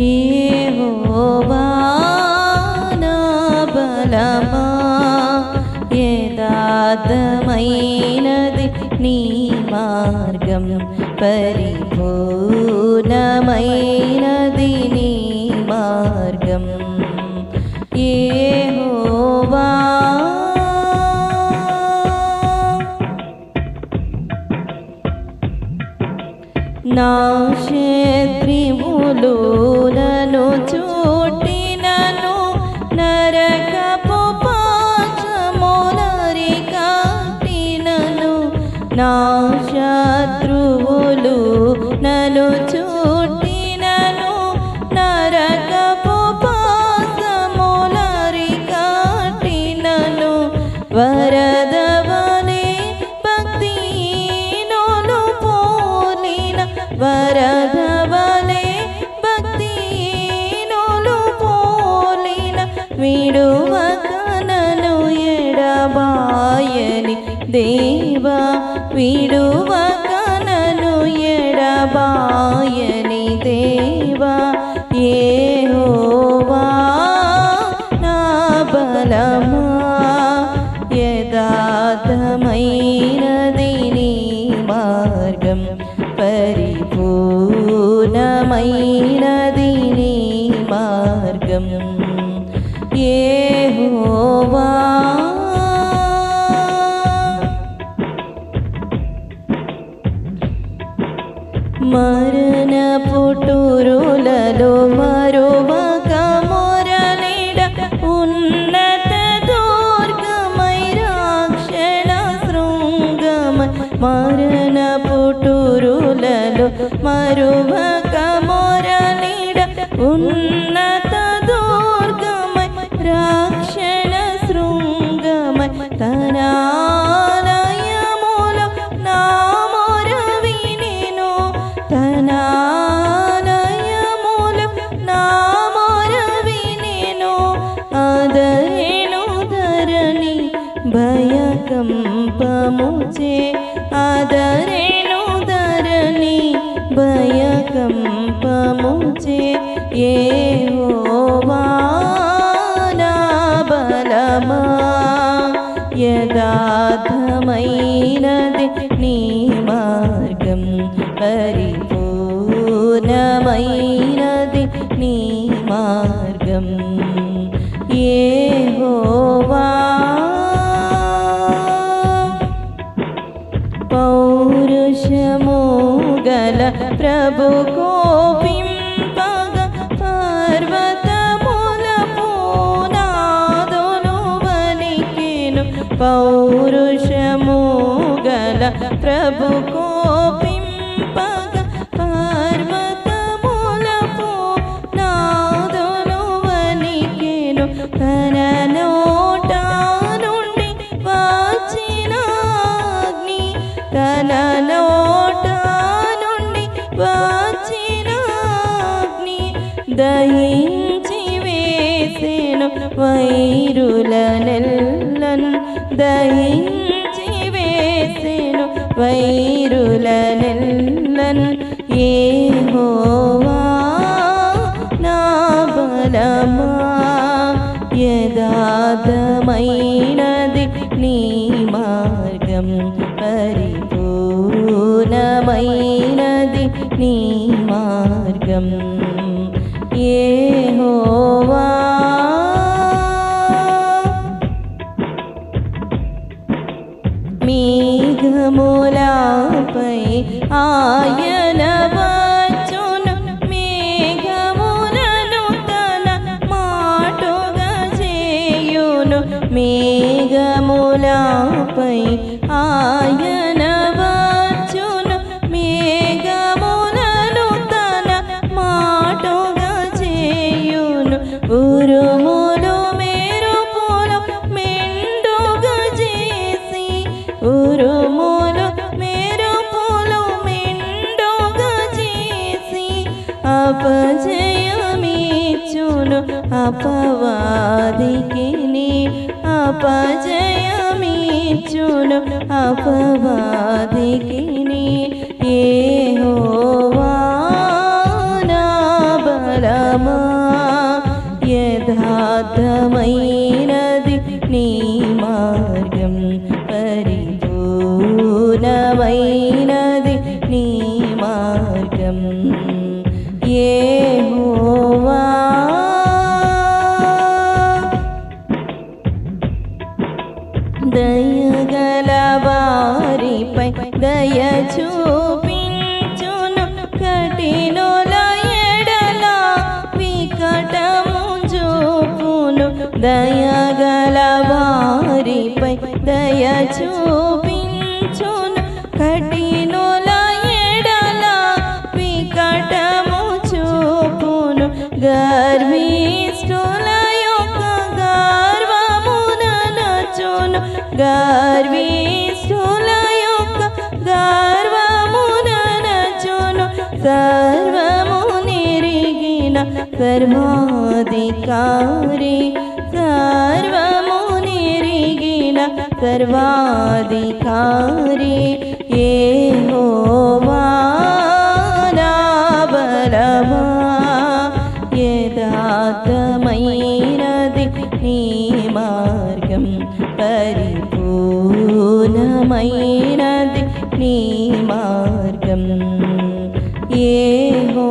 యెహోవా నా బలమా యథార్థమైనది నీ మార్గం పరిపూర్ణమైనది నీ మార్గం యెహోవా నా శత్రువులు నన్ను చూటినను నరకపు పాచములరి కాటినను నా శత్రువులు నను చూటినను నరకపు పాసములరి కాటినను వరదవనే పోలిన విడువకనను ఎడబాయని దేవా విడువకనను పుట్టురులలో మరువక మొరలిడ ఉన్నత దుర్గమై రాక్షణ శృంగమై తనాలయములో నా మొర వినెను తనాలయములో నా మొర వినెను ఆదరేణు ధరణి భయకంపముచే బలమా యథార్థమైనది నీ మార్గం పరిపూర్ణమైనది నీ మార్గం యెహోవా పౌరుషము గల ప్రభు కోపి ప్రభు కోపింపగ పర్వతముల నాదులు వలికెను తన నోట నుండి వచ్చిన అగ్ని తన నోట నుండి వచ్చిన అగ్ని దహించి వేసెను వైరుల నెల్లను దహించి వేసెను ఏ హోవా నా బలమా యదాదమైనది నీ మార్గం పరిపూర్ణమైనది నీ మార్గం ఏ హోవా మేఘములపై ఆయన వచ్చును మేఘములను తన మాటుగా చేయును. మేఘములపై ఆయన వచ్చును మేఘములను తన మాటుగా చేయును. ఉరుములు అపజయమిచ్చును అపవాదికి ఏ నా బలమా? యథార్థమైనది నీ మార్గం పరిపూర్ణమైనది నీ మార్గం. ఏ దయగల వారిపై దయ చూపించును కఠినుల ఎడల వికటము చూపును. గర్విష్ఠుల యొక్క గర్వమున నచును గర్విష్ఠుల యొక్క గర్వమున నచును సర్వము నిరిగిన సర్వాధికారి సర్వమునిరిగిన సర్వాధికారి ఏ నా బలమా యథార్థమైనది నీ మార్గం పరిపూర్ణమైనది నీ మార్గం. ఏ హో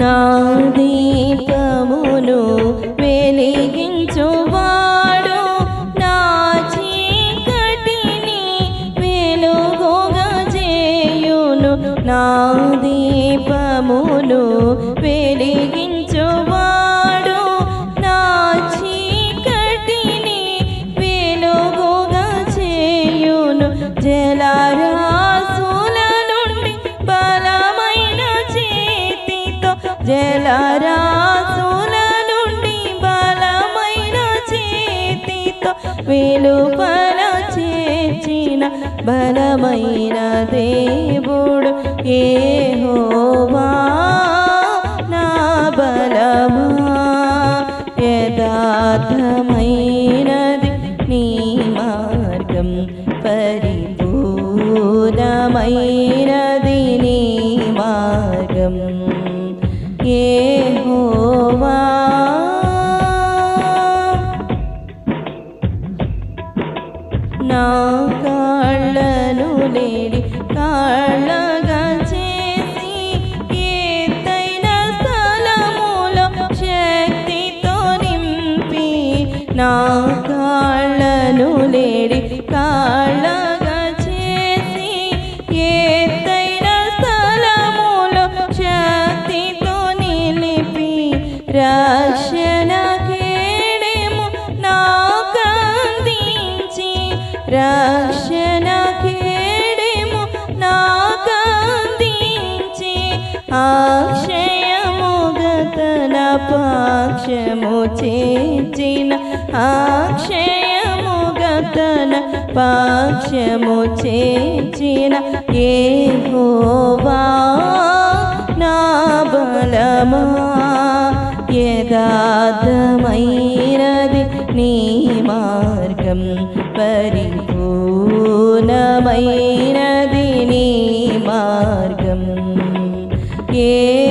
నా దీపమును వెలిగించువాడు. నా చీకటిని వెలుగుగా నా దీపమును వెలిగించువాడు రాసుల నుండి బలమైన చేతితో వెలుపల చేర్చిన బలమైన దేవుడు ఏ హోవా నా బలమా యథార్థమైనది కాళ్ళను కాళ్ళగా చేసి ఎత్తైన స్థలములో శక్తితో నింపి నా కాళ్ళను లేడి కాళ్ళగా చేసి ఎత్తైన స్థలములో శక్తితో నిలిపి పాక్షము చేర్చిన అక్షయముగతన పాక్షము ఏ హోవా నా బలమా? యథార్థమైనది నీ మార్గం పరిపూర్ణమైనది నీ మార్గం. ఏ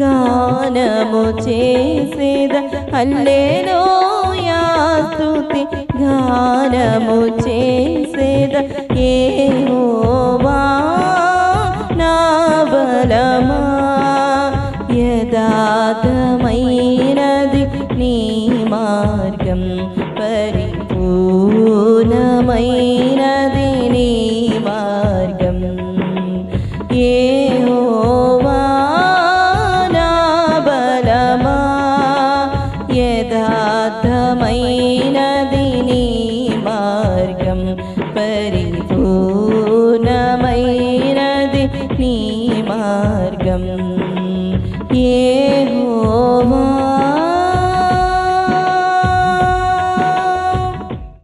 గానము చేసేద. అల్లెలూయా స్తుతి గానము చేసేద. ఏహోవా నా బలమా యథార్థమైనది నీ మార్గం పరిపూర్ణమైనది. యథార్థమైనది నీ మార్గం పరిపూర్ణమైనది నీ మార్గం. ఏ